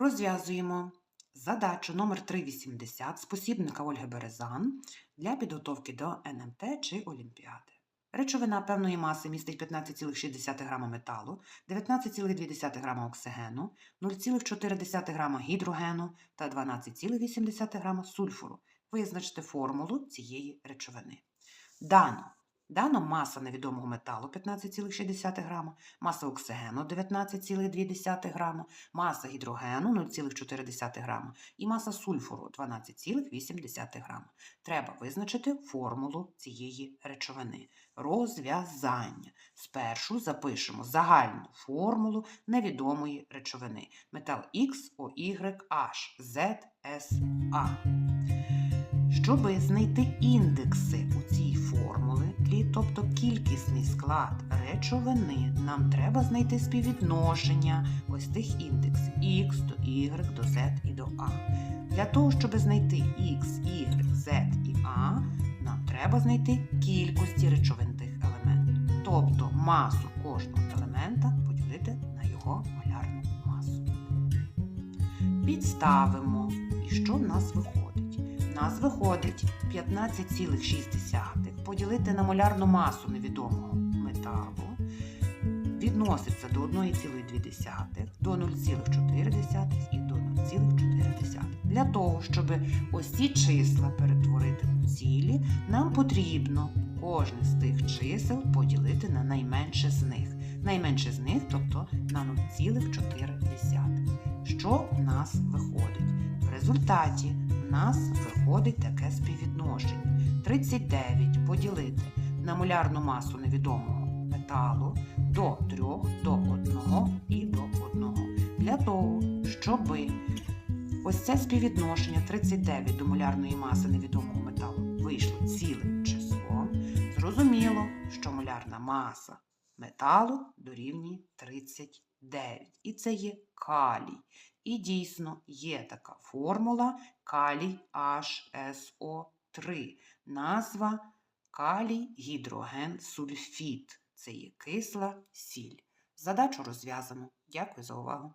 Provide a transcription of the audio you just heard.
Розв'язуємо задачу номер 380 спосібника Ольги Березан для підготовки до НМТ чи Олімпіади. Речовина певної маси містить 15,6 г металу, 19,2 г оксигену, 0,4 г гідрогену та 12,8 г сульфуру. Визначте формулу цієї речовини. Дано. Дано маса невідомого металу 15,6 г, маса оксигену 19,2 г, маса гідрогену 0,4 г і маса сульфуру 12,8 г. Треба визначити формулу цієї речовини. Розв'язання. Спершу запишемо загальну формулу невідомої речовини. Метал X, OY, H, Z, S, A. Щоби знайти індекси у цій формулі, тобто кількісний склад речовини, нам треба знайти співвідношення ось тих індексів X до Y, до Z і до A. Для того, щоб знайти X, Y, Z і A, нам треба знайти кількості речовин тих елементів, тобто масу кожного елемента поділити на його молярну масу. Підставимо, і що в нас виходить? В нас виходить 15,6 поділити на молярну масу невідомого металу відноситься до 1,2, до 0,4 і до 0,4. Для того, щоб ось ці числа перетворити у цілі, нам потрібно кожне з тих чисел поділити на найменше з них. Найменше з них, тобто на 0,4. Що в нас виходить? В результаті нас виходить таке співвідношення. 39 поділити на молярну масу невідомого металу до 3, до 1 і до 1. Для того, щоб ось це співвідношення 39 до молярної маси невідомого металу вийшло цілим числом, зрозуміло, що молярна маса металу дорівнює 39. І це є калій. І дійсно є така формула калій HSO3. Назва калій гідроген сульфід. Це є кисла сіль. Задачу розв'язано. Дякую за увагу.